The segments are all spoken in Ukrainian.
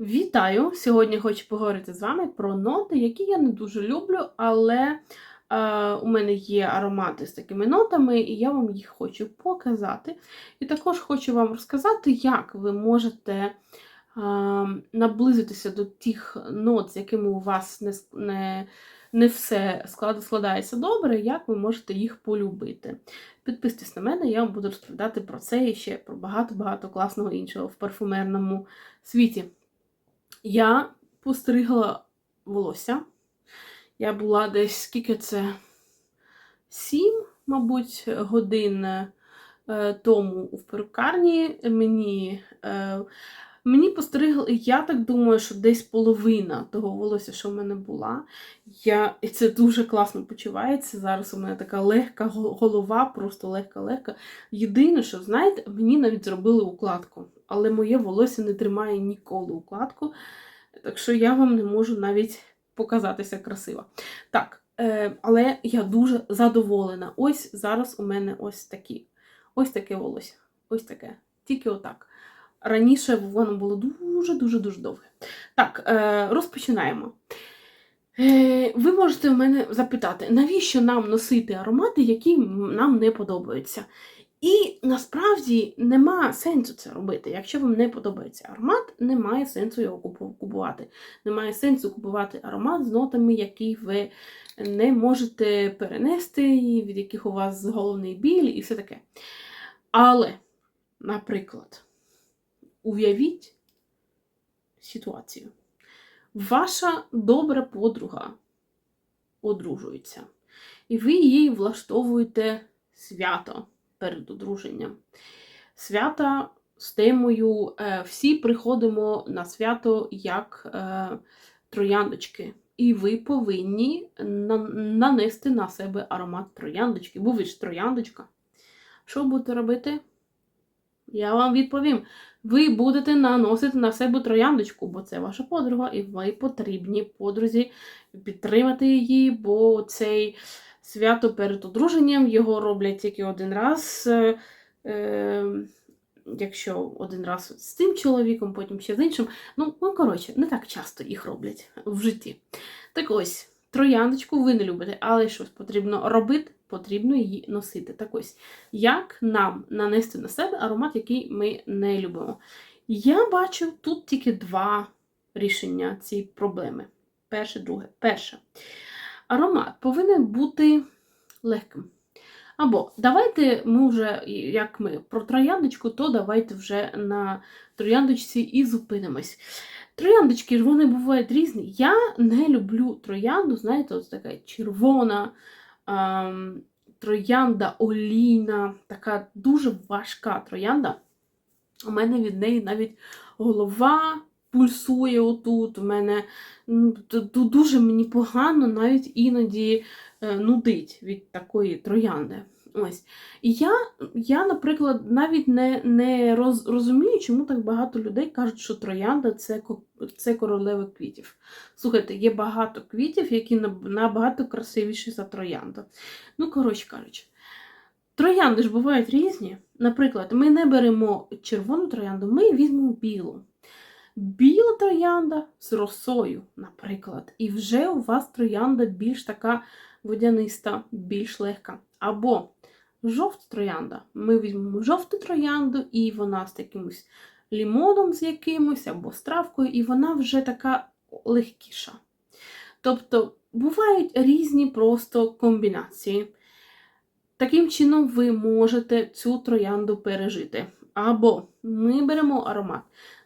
Вітаю! Сьогодні хочу поговорити з вами про ноти, які я не дуже люблю, але е, у мене є аромати з такими нотами, і я вам їх хочу показати. І також хочу вам розказати, як ви можете е, наблизитися до тих нот, з якими у вас не, не, не все склад- складається добре, як ви можете їх полюбити. Підписуйтесь на мене, я вам буду розповідати про це і ще про багато-багато класного іншого в парфумерному світі. Я постригла волосся. Я була десь скільки це? Сім, мабуть, годин е, тому в перукарні. Мені, е, мені постригли, я так думаю, що десь половина того волосся, що в мене була. Я, і це дуже класно почувається. Зараз у мене така легка голова, просто легка-легка. Єдине, що, знаєте, мені навіть зробили укладку, але моє волосся не тримає ніколи укладку. Так що я вам не можу навіть показатися красиво. Так, е, але я дуже задоволена. Ось зараз у мене ось такі. Ось таке волосся. Ось таке. Тільки отак. Раніше воно було дуже-дуже дуже довге. Так, е, розпочинаємо. Е, ви можете в мене запитати, навіщо нам носити аромати, які нам не подобаються? І насправді нема сенсу це робити. Якщо вам не подобається аромат, немає сенсу його купувати. Немає сенсу купувати аромат з нотами, які ви не можете перенести, від яких у вас головний біль і все таке. Але, наприклад, уявіть ситуацію. Ваша добра подруга одружується, і ви їй влаштовуєте свято перед одруженням. Свята з темою е, всі приходимо на свято як е, трояндочки. І ви повинні на- нанести на себе аромат трояндочки, бо ви ж трояндочка. Що будете робити? Я вам відповім. Ви будете наносити на себе трояндочку, бо це ваша подруга, і ви потрібні подрузі підтримати її, бо цей свято перед одруженням його роблять тільки один раз. Е, е, якщо один раз з цим чоловіком, потім ще з іншим. Ну, ну, коротше, не так часто їх роблять в житті. Так ось, трояндочку ви не любите, але щось потрібно робити, потрібно її носити. Так ось, як нам нанести на себе аромат, який ми не любимо? Я бачу тут тільки два рішення цієї проблеми. Перше, друге. Перше. Аромат повинен бути легким. Або давайте ми вже, як ми про трояндочку, то давайте вже на трояндочці і зупинимось. Трояндочки ж вони бувають різні. Я не люблю троянду, знаєте, ось така червона, троянда олійна, така дуже важка троянда. У мене від неї навіть голова пульсує отут. У мене ну, дуже мені погано, навіть іноді е, нудить від такої троянди. Ось. І я, я наприклад, навіть не, не роз, розумію, чому так багато людей кажуть, що троянда це, це королева квітів. Слухайте, є багато квітів, які набагато красивіші за троянду. Ну, коротше кажучи. Троянди ж бувають різні. Наприклад, ми не беремо червону троянду, ми візьмемо білу. Біла троянда з росою, наприклад. І вже у вас троянда більш така водяниста, більш легка. Або жовта троянда. Ми візьмемо жовту троянду, і вона з якимось лімоном з якимось, або з травкою, і вона вже така легкіша. Тобто бувають різні просто комбінації. Таким чином, ви можете цю троянду пережити. Або ми беремо аромат,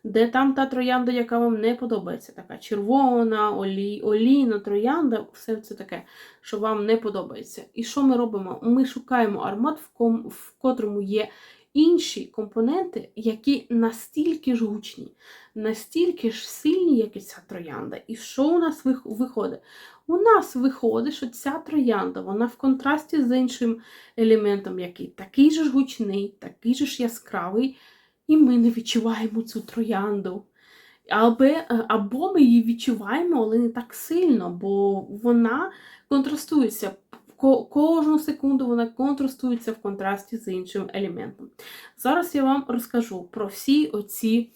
де там та троянда, яка вам не подобається, така червона, олій, олійна троянда, все це таке, що вам не подобається. І що ми робимо? Ми шукаємо аромат, в, ком, в котрому є інші компоненти, які настільки ж гучні, настільки ж сильні, як і ця троянда. І що у нас виходить? У нас виходить, що ця троянда, вона в контрасті з іншим елементом, який такий же ж гучний, такий же ж яскравий, і ми не відчуваємо цю троянду. Або, або ми її відчуваємо, але не так сильно, бо вона контрастується. Кожну секунду вона контрастується в контрасті з іншим елементом. Зараз я вам розкажу про всі оці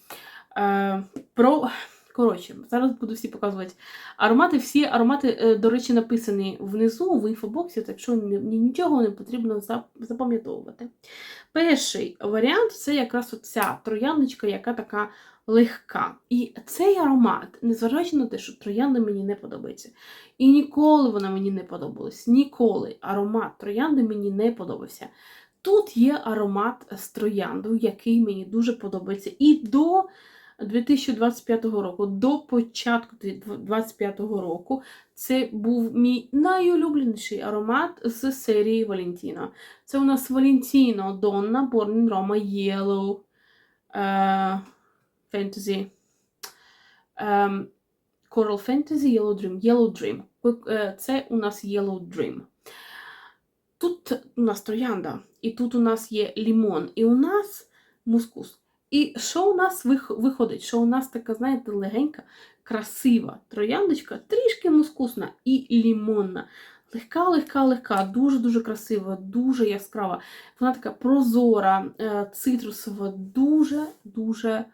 е, про Коротше, зараз буду всі показувати аромати. Всі аромати, е, до речі, написані внизу в інфобоксі, так що ні- ні- нічого не потрібно запам'ятовувати. Перший варіант це якраз оця трояндочка, яка така легка. І цей аромат, незважаючи на те, що троянда мені не подобається. І ніколи вона мені не подобалась. Ніколи аромат троянди мені не подобався. Тут є аромат з трояндою, який мені дуже подобається. І до 2025 року, до початку 2025 року, це був мій найулюбленіший аромат з серії Valentino. Це у нас Valentino Donna Born in Roma Yellow е, Fantasy. Ем, Coral Fantasy Yellow Dream. Yellow Dream. Е, Це у нас Yellow Dream. Тут у нас троянда, і тут у нас є лімон, і у нас мускус. І що у нас виходить? Що у нас така, знаєте, легенька, красива трояндочка, трішки мускусна і лімонна. Легка, легка, легка, дуже-дуже красива, дуже яскрава. Вона така прозора, е, цитрусова, дуже-дуже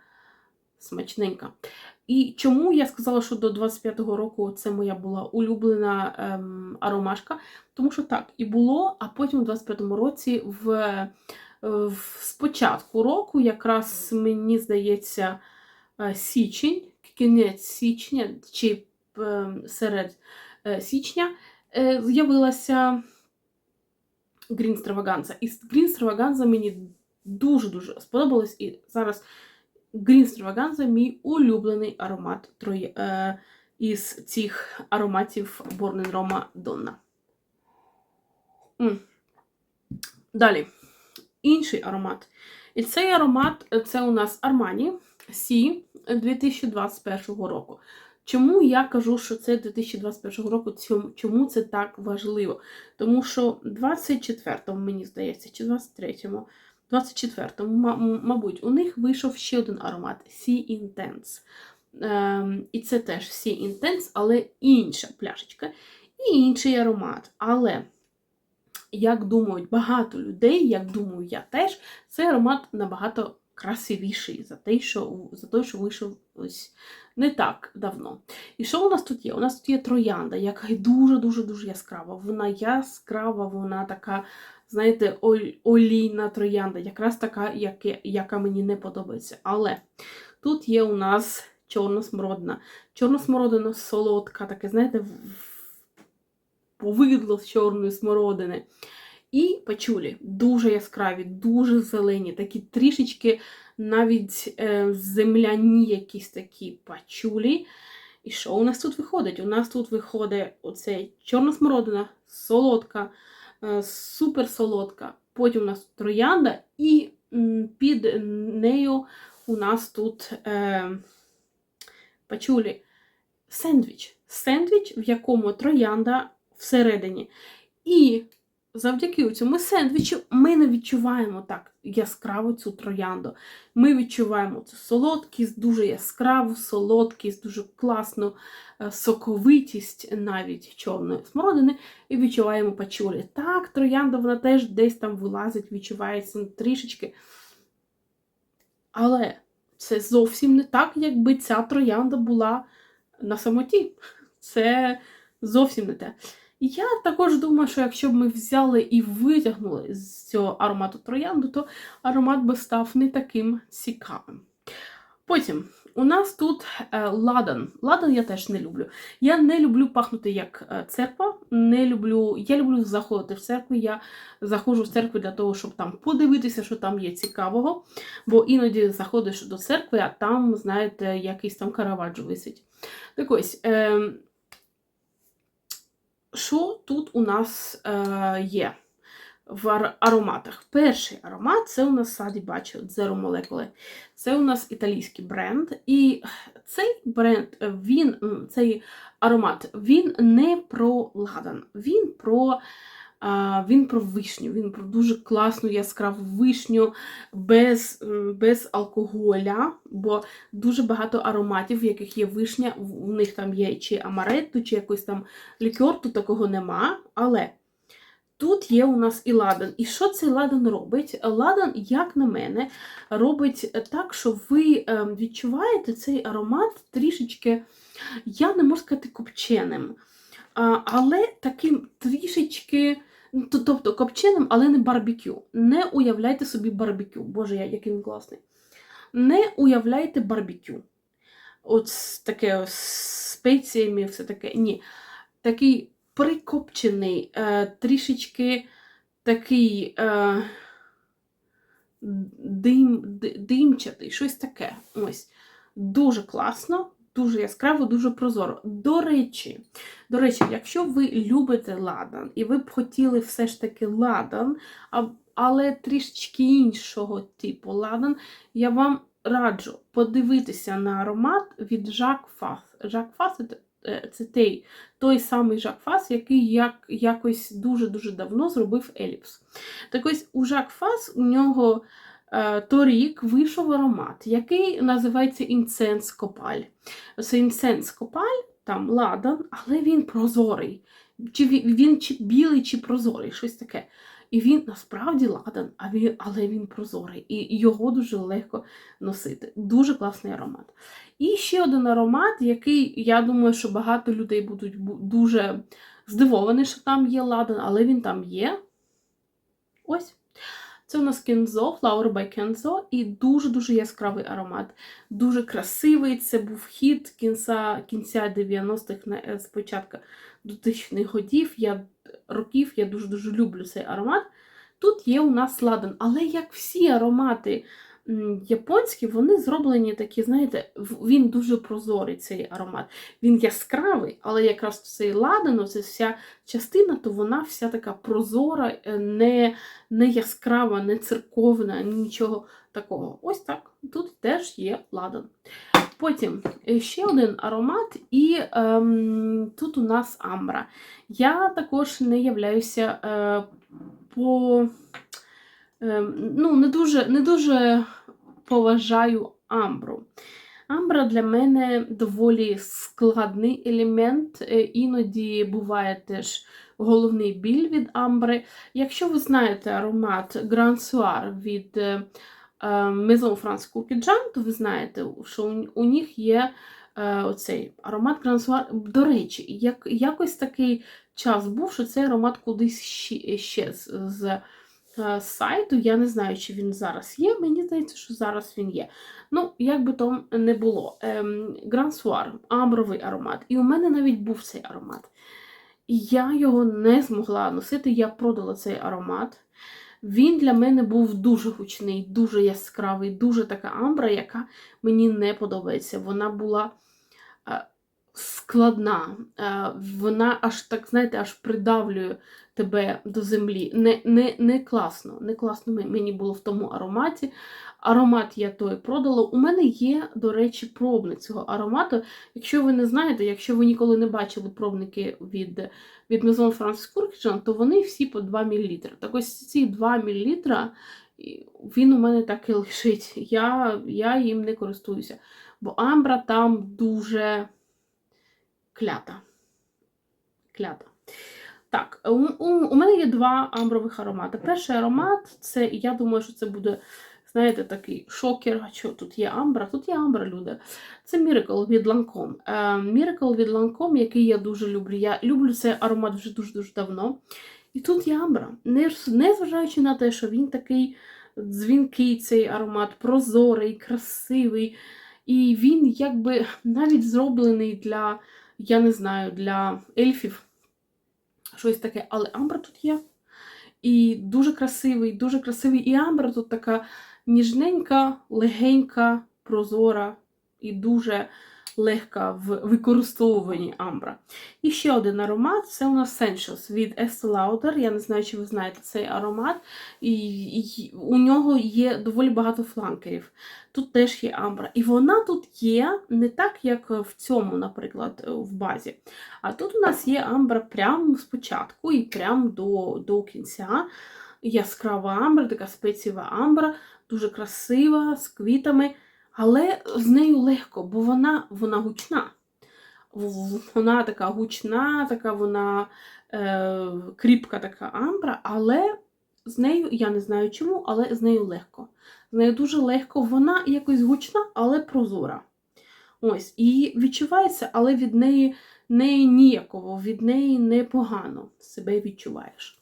смачненька. І чому я сказала, що до 25-го року це моя була улюблена ем, аромашка? Тому що так і було, а потім у 25-му році в, в спочатку року, якраз мені здається, е, січень, кінець січня чи е, серед е, січня е, з'явилася Green Stravaganza. І Green Stravaganza мені дуже-дуже сподобалось. І зараз Green Stravaganza мій улюблений аромат із цих ароматів Born in Roma Donna. Далі. Інший аромат. І цей аромат е, це у нас Armani Сі 2021 року. Чому я кажу, що це 2021 року? Чому це так важливо? Тому що 24-му, мені здається, чи 23-му, 24-му, мабуть, у них вийшов ще один аромат Sea Intense. Ем, і це теж Sea Intense, але інша пляшечка і інший аромат. Але, як думають багато людей, як думаю я теж, цей аромат набагато красивіший за те, що, за те, що вийшов ось не так давно. І що у нас тут є? У нас тут є троянда, яка дуже-дуже дуже яскрава. Вона яскрава, вона така, знаєте, олійна троянда, якраз така, яка мені не подобається. Але тут є у нас чорна смородина. Чорна смородина солодка, таке, знаєте, в- повидло з чорної смородини. І пачулі дуже яскраві, дуже зелені, такі трішечки навіть е, земляні якісь такі пачулі. І що у нас тут виходить? У нас тут виходить оцей чорна смородина, солодка, е, супер. Потім у нас троянда, і під нею у нас тут е, пачулі сендвіч. Сендвіч, в якому троянда всередині. І завдяки цьому сендвічу ми не відчуваємо так яскраво цю троянду. Ми відчуваємо цю солодкість, дуже яскраву солодкість, дуже класну е, соковитість навіть чорної смородини, і відчуваємо пачулі. Так, троянда вона теж десь там вилазить, відчувається трішечки. Але це зовсім не так, якби ця троянда була на самоті. Це зовсім не те. Я також думаю, що якщо б ми взяли і витягнули з цього аромату троянду, то аромат би став не таким цікавим. Потім у нас тут е, ладан. Ладан я теж не люблю. Я не люблю пахнути як е, церква. Не люблю, я люблю заходити в церкву. Я заходжу в церкву для того, щоб там подивитися, що там є цікавого. Бо іноді заходиш до церкви, а там, знаєте, якийсь там караваджо висить. Так ось. Е, що тут у нас е, є в ароматах? Перший аромат це у нас Саді бачу Zero Molecule. Це у нас італійський бренд. І цей бренд, е, він, цей аромат, він не про ладан, він про. Він про вишню, він про дуже класну яскраву вишню без, без алкоголя, бо дуже багато ароматів, в яких є вишня, у них там є чи амаретто, чи якийсь там лікер, тут такого нема. Але Тут є у нас і ладан. І що цей ладан робить? Ладан, як на мене, робить так, що ви е, відчуваєте цей аромат трішечки, я не можу сказати, копченим, але таким трішечки. Ну, Тобто копченим, але не барбекю. Не уявляйте собі барбекю. Боже, який він класний. Не уявляйте барбекю. От таке з спеціями, все таке. Ні. Такий прикопчений, е, трішечки такий е, дим, ди- димчатий, щось таке. Ось. Дуже класно, дуже яскраво, дуже прозоро. До речі, до речі, якщо ви любите ладан, і ви б хотіли все ж таки ладан, але трішечки іншого типу ладан, я вам раджу подивитися на аромат від Жак Фас. Жак Фас це, той, той самий Жак Фас, який як, якось дуже-дуже давно зробив Еліпс. Так ось у Жак Фас у нього торік вийшов аромат, який називається інценс Копаль. Це інценс Копаль, там ладан, але він прозорий. Чи він, він чи білий, чи прозорий, щось таке. І він насправді ладан, але він прозорий, і його дуже легко носити. Дуже класний аромат. І ще один аромат, який, я думаю, що багато людей будуть дуже здивовані, що там є ладан, але він там є. Ось. Це у нас кензо, Flower by Kenzo, і дуже-дуже яскравий аромат. Дуже красивий. Це був хід кінця, кінця 90-х, на- е, 2000-х годів. Я, років я дуже-дуже люблю цей аромат. Тут є у нас ладан, але як всі аромати японські, вони зроблені такі, знаєте, він дуже прозорий цей аромат. Він яскравий, але якраз цей ладан, оця вся частина, то вона вся така прозора, е, не, не яскрава, не церковна, нічого такого. Ось так. Тут теж є ладан. Потім е, ще один аромат, і ем, тут у нас амбра. Я також не являюся е, по. Е, ну, не дуже, не дуже поважаю амбру. Амбра для мене доволі складний елемент, е, іноді буває теж головний біль від амбри. Якщо ви знаєте аромат Grand Soir від е, е, Maison France Cookie то ви знаєте, що у, них є оцей аромат Grand Soir. До речі, як, якось такий час був, що цей аромат кудись ще, ще з, сайту. Я не знаю, чи він зараз є. Мені здається, що зараз він є. Ну, як би то не було. Ем, Soir, амбровий аромат. І у мене навіть був цей аромат. Я його не змогла носити, я продала цей аромат. Він для мене був дуже гучний, дуже яскравий, дуже така амбра, яка мені не подобається. Вона була е, складна, е, вона аж так, знаєте, аж придавлює тебе до землі. Не, не, не класно, не класно мені було в тому ароматі. Аромат я той продала. У мене є, до речі, пробник цього аромату. Якщо ви не знаєте, якщо ви ніколи не бачили пробники від, від Maison France Courchan, то вони всі по 2 мл. Так ось ці 2 мл, він у мене так і лишить. Я, я їм не користуюся. Бо амбра там дуже клята. Клята. Так, у, у, у мене є два амбрових аромати. Перший аромат це, я думаю, що це буде, знаєте, такий шокер. Що тут є амбра? Тут є амбра, люди. Це Miracle від Lancome. Е, Miracle від Lancome, який я дуже люблю. Я люблю цей аромат вже дуже-дуже давно. І тут є амбра. Не- Незважаючи на те, що він такий дзвінкий, цей аромат, прозорий, красивий. І він якби навіть зроблений для, я не знаю, для ельфів. Щось таке, але амбра тут є. І дуже красивий, дуже красивий. І амбра тут така ніжненька, легенька, прозора і дуже легка в використовуванні амбра. І ще один аромат це у нас Sensuals від Estee Lauder. Я не знаю, чи ви знаєте цей аромат. І, у нього є доволі багато фланкерів. Тут теж є амбра. І вона тут є не так, як в цьому, наприклад, в базі. А тут у нас є амбра прямо спочатку і прямо до, до кінця. Яскрава амбра, така спецієва амбра, дуже красива, з квітами, але з нею легко, бо вона, вона гучна. Вона така гучна, така вона е, кріпка така амбра, але з нею, я не знаю чому, але з нею легко. З нею дуже легко, вона якось гучна, але прозора. Ось, і відчувається, але від неї не ніяково, від неї непогано себе відчуваєш.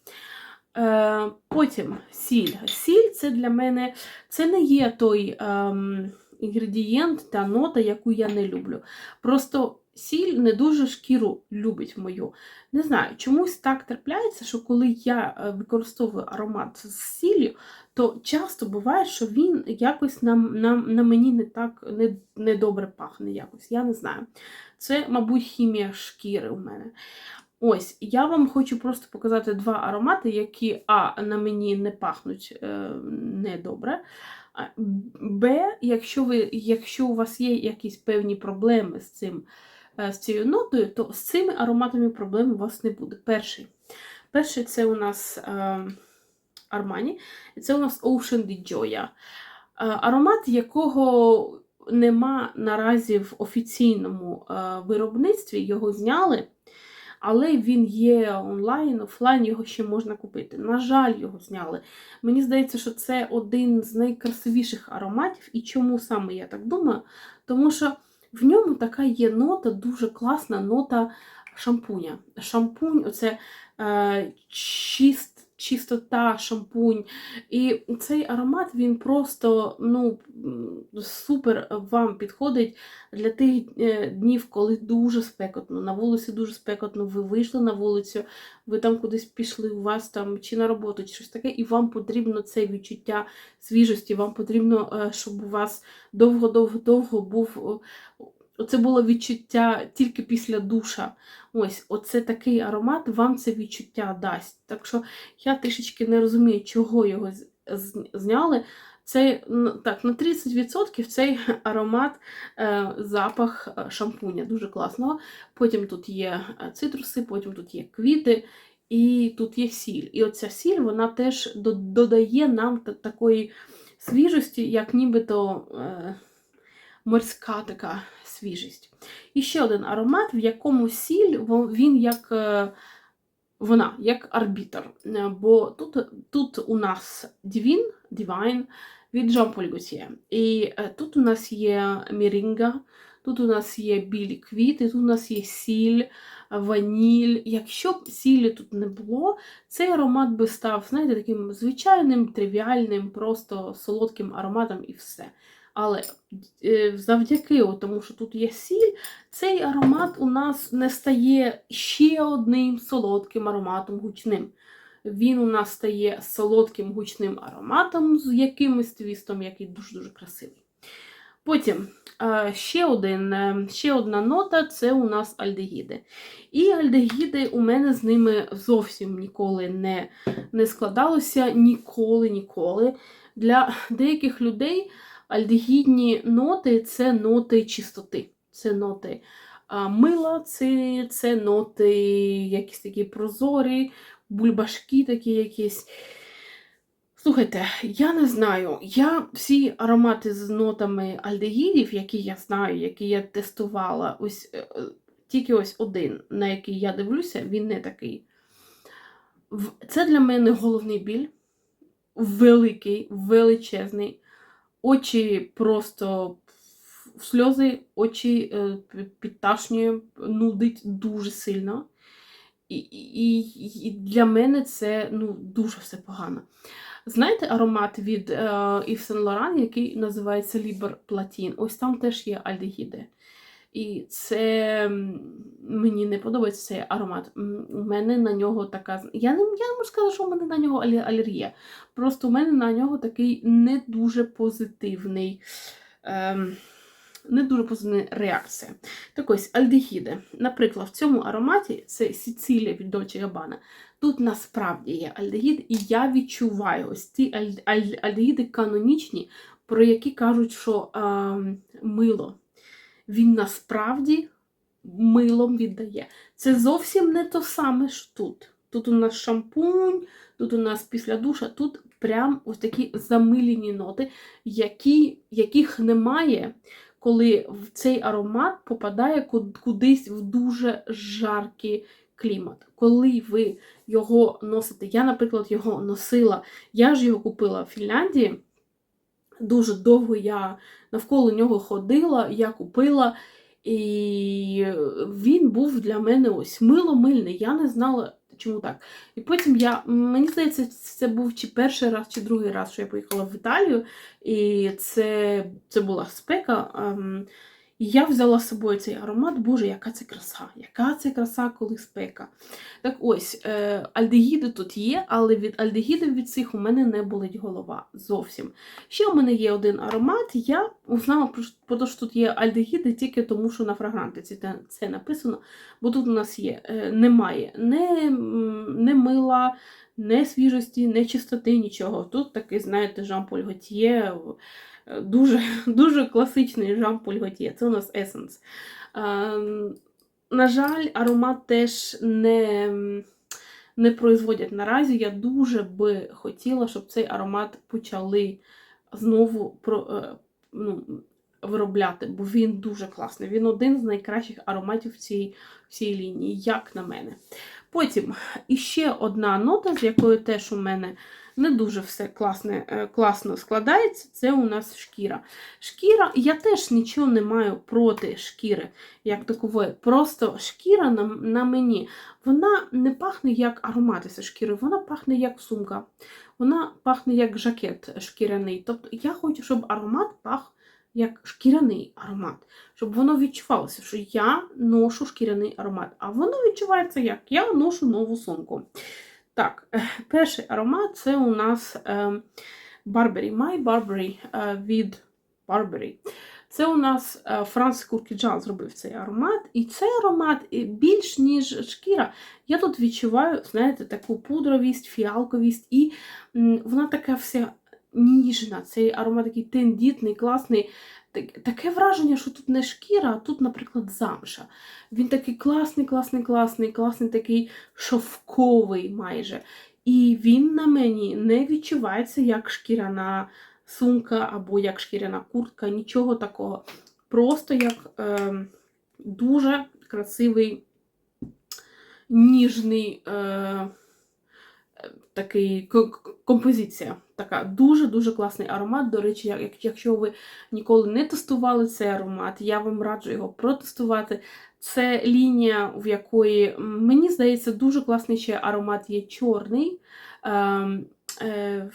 Е, потім сіль. Сіль це для мене це не є той ем, інгредієнт та нота, яку я не люблю. Просто сіль не дуже шкіру любить мою. Не знаю, чомусь так трапляється, що коли я е, використовую аромат з сіллю, то часто буває, що він якось на, на, на мені не так не, не добре пахне якось. Я не знаю. Це, мабуть, хімія шкіри у мене. Ось, я вам хочу просто показати два аромати, які А, на мені не пахнуть е, недобре. Б, якщо ви, якщо у вас є якісь певні проблеми з цим, е, з цією нотою, то з цими ароматами проблем у вас не буде. Перший. Перший це у нас е, Armani, і це у нас Ocean di Gioia. Е, Аромат, якого нема наразі в офіційному е, виробництві, його зняли. Але він є онлайн, офлайн його ще можна купити. На жаль, його зняли. Мені здається, що це один з найкрасивіших ароматів. І чому саме я так думаю? Тому що в ньому така є нота, дуже класна нота шампуня. Шампунь, оце е, чист, чистота, шампунь. І цей аромат він просто ну, супер вам підходить для тих е, днів, коли дуже спекотно, на вулиці дуже спекотно, ви вийшли на вулицю, ви там кудись пішли, у вас там чи на роботу, чи щось таке, і вам потрібно це відчуття свіжості, вам потрібно, е, щоб у вас довго-довго-довго був. О, Це було відчуття тільки після душа. Ось, оце такий аромат вам це відчуття дасть. Так що я трішечки не розумію, чого його зняли. Це н- так, на 30% цей аромат, е, запах е, шампуня, дуже класного. Потім тут є е, цитруси, потім тут є квіти, і тут є сіль. І оця сіль вона теж додає нам такої свіжості, як нібито е, морська така свіжість. І ще один аромат, в якому сіль він як. е, вона як арбітр. Бо тут, тут у нас Divine, Divine від Jean-Paul Gaultier. І е, тут у нас є мірінга, тут у нас є білі квіти, тут у нас є сіль, ваніль. Якщо б сілі тут не було, цей аромат би став, знаєте, таким звичайним, тривіальним, просто солодким ароматом і все. Але е, завдяки тому, що тут є сіль, цей аромат у нас не стає ще одним солодким ароматом гучним. Він у нас стає солодким гучним ароматом з якимось твістом, який дуже-дуже красивий. Потім е, ще, один, е, ще одна нота це у нас альдегіди. І альдегіди у мене з ними зовсім ніколи не, не складалося. Ніколи, ніколи. Для деяких людей альдегідні ноти це ноти чистоти. Це ноти мила, це, це ноти якісь такі прозорі, бульбашки такі якісь. Слухайте, я не знаю. Я всі аромати з нотами альдегідів, які я знаю, які я тестувала, ось е, е, тільки ось один, на який я дивлюся, він не такий. Це для мене головний біль. Великий, величезний. Очі просто в сльози, очі е, підташнює, нудить дуже сильно. І, і, і для мене це ну, дуже все погано. Знаєте аромат від е, Yves Saint Laurent, який називається Liber Platin? Ось там теж є альдегіди. І це мені не подобається цей аромат. У мене на нього така. Я не, я не можу сказати, що у мене на нього алергія. Просто у мене на нього такий не дуже позитивний. Ем, не дуже позитивна реакція. Так ось, альдегіди. Наприклад, в цьому ароматі це Сіцилія від Dolce Gabbana. Тут насправді є альдегід, і я відчуваю ось ці аль- аль- альдегіди канонічні, про які кажуть, що ем, мило. Він насправді милом віддає. Це зовсім не то саме ж тут. Тут у нас шампунь, тут у нас після душа, тут прям ось такі замилені ноти, які, яких немає, коли в цей аромат попадає кудись в дуже жаркий клімат. Коли ви його носите, я, наприклад, його носила, я ж його купила в Фінляндії. Дуже довго я навколо нього ходила, я купила, і він був для мене ось мило-мильний. Я не знала, чому так. І потім я, мені здається, це був чи перший раз, чи другий раз, що я поїхала в Італію, і це, це була спека. І я взяла з собою цей аромат. Боже, яка це краса! Яка це краса, коли спека. Так ось, е, альдегіди тут є, але від альдегідів від цих у мене не болить голова зовсім. Ще у мене є один аромат. Я узнала про те, що тут є альдегіди тільки тому, що на фрагрантиці це, написано, бо тут у нас є, е, немає не, не мила, не свіжості, не чистоти, нічого. Тут такий, знаєте, Жан-Поль Готьє, дуже, дуже класичний Жан-Поль Готьє. Це у нас есенс. На жаль, аромат теж не, не производять наразі. Я дуже би хотіла, щоб цей аромат почали знову про, е, ну, виробляти, бо він дуже класний. Він один з найкращих ароматів в цій, в цій лінії, як на мене. Потім іще одна нота, з якою теж у мене не дуже все класне, е, класно складається, це у нас шкіра. Шкіра, я теж нічого не маю проти шкіри, як такової. Просто шкіра на, на мені, вона не пахне як аромати зі шкіри, вона пахне як сумка, вона пахне як жакет шкіряний. Тобто я хочу, щоб аромат пах як шкіряний аромат, щоб воно відчувалося, що я ношу шкіряний аромат. А воно відчувається як я ношу нову сумку. Так, перший аромат це у нас е, Burberry, My е, від Burberry. Це у нас е, Франц Куркіджан зробив цей аромат. І цей аромат більш ніж шкіра. Я тут відчуваю, знаєте, таку пудровість, фіалковість, і вона така вся ніжна. Цей аромат такий тендітний, класний. Так- Таке враження, що тут не шкіра, а тут, наприклад, замша. Він такий класний, класний, класний, класний, такий шовковий майже. І він на мені не відчувається як шкіряна сумка або як шкіряна куртка, нічого такого. Просто як е, дуже красивий, ніжний е, такий композиція. Така дуже-дуже класний аромат. До речі, як- як- якщо ви ніколи не тестували цей аромат, я вам раджу його протестувати. Це лінія, в якої, мені здається, дуже класний ще аромат є чорний. ем, е,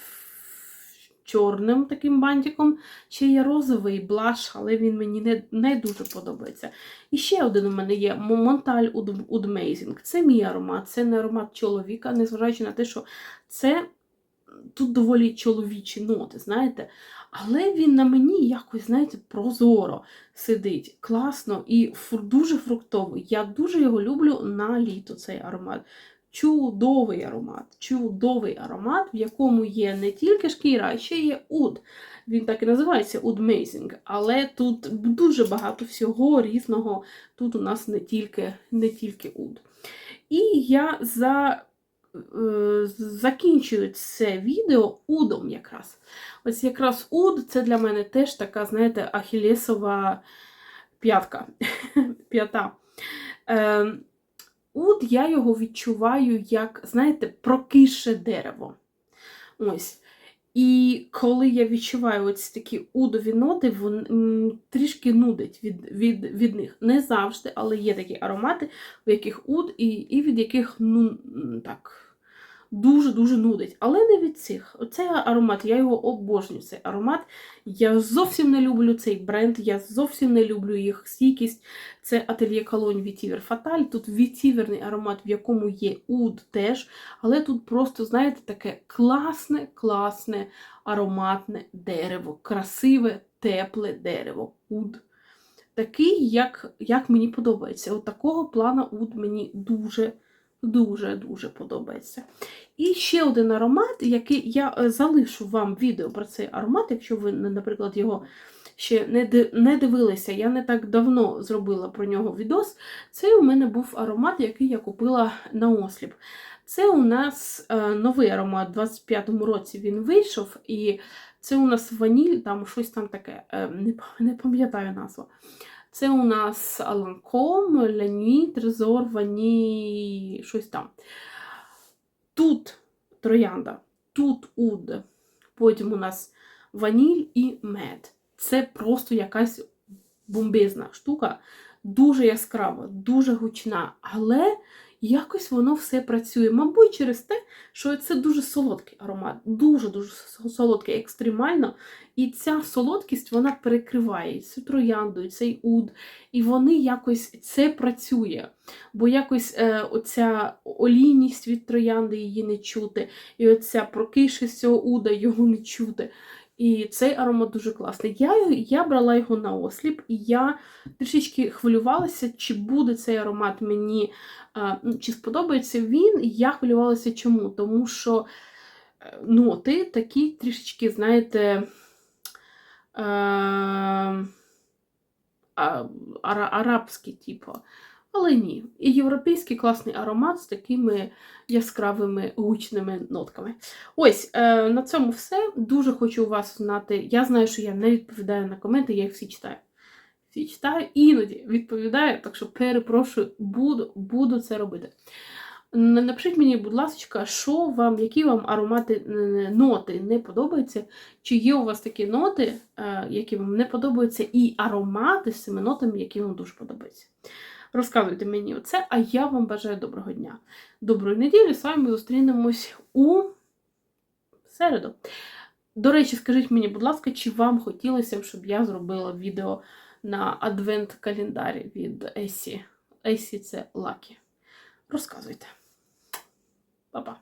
чорним таким бантиком. Ще є розовий блаш, але він мені не, не дуже подобається. І ще один у мене є Монталь Amazing. Це мій аромат, це не аромат чоловіка, незважаючи на те, що це тут доволі чоловічі ноти, знаєте. Але він на мені якось, знаєте, прозоро сидить. Класно і дуже фруктовий. Я дуже його люблю на літо цей аромат. Чудовий аромат, чудовий аромат, в якому є не тільки шкіра, а ще є уд. Він так і називається Amazing. Але тут дуже багато всього різного. Тут у нас не тільки, не тільки уд. І я за, е, закінчую це відео удом якраз. Ось якраз уд це для мене теж така, знаєте, ахілесова п'ятка. П'ята. Е, Уд я його відчуваю як, знаєте, прокише дерево. Ось. І коли я відчуваю ось такі удові ноти, вони трішки нудить від, від, від них. Не завжди, але є такі аромати, в яких уд, і, і від яких ну, так, дуже-дуже нудить. Але не від цих. Оцей аромат, я його обожнюю. Цей аромат. Я зовсім не люблю цей бренд, я зовсім не люблю їх стійкість. Це ательє Колонь Vetiver Фаталь. Тут вітіверний аромат, в якому є уд теж. Але тут просто, знаєте, таке класне, класне, ароматне дерево, красиве, тепле дерево. Уд. Такий, як, як мені подобається. От такого плана уд мені дуже, дуже, дуже подобається. І ще один аромат, який я е, залишу вам відео про цей аромат, якщо ви, наприклад, його ще не дивилися, я не так давно зробила про нього відос. Це у мене був аромат, який я купила на осліп. Це у нас е, новий аромат, у 25-му році він вийшов, і Це у нас ваніль, там щось там таке, е, не пам'ятаю назву. Це у нас Ланком, Ляні, Трезор, Вані, щось там. Тут троянда, тут уд. Потім у нас ваніль і мед. Це просто якась бомбезна штука, дуже яскрава, дуже гучна, але якось воно все працює. Мабуть, через те, що це дуже солодкий аромат, дуже-дуже солодкий, екстремально. І ця солодкість вона перекриває цю троянду, цей уд, і вони якось це працює. Бо якось е, оця олійність від троянди її не чути, і оця прокишість цього уда його не чути. І цей аромат дуже класний. Я, я брала його на осліп, і я трішечки хвилювалася, чи буде цей аромат мені, чи сподобається він. І я хвилювалася чому? Тому що е, ноти такі трішечки, знаєте, е, арабські, типу. Але ні. І європейський класний аромат з такими яскравими гучними нотками. Ось, е, на цьому все. Дуже хочу вас знати. Я знаю, що я не відповідаю на коменти, я їх всі читаю. Всі читаю, іноді відповідаю, так що перепрошую, буду, буду це робити. Напишіть мені, будь ласка, що вам, які вам аромати ноти не подобаються, чи є у вас такі ноти, е, які вам не подобаються, і аромати з цими нотами, які вам дуже подобаються. Розказуйте мені оце, а я вам бажаю доброго дня. Доброї неділі, з вами зустрінемось у середу. До речі, скажіть мені, будь ласка, чи вам хотілося б, щоб я зробила відео на адвент календар від Есі? Есі це Лакі. Розказуйте. Па-па.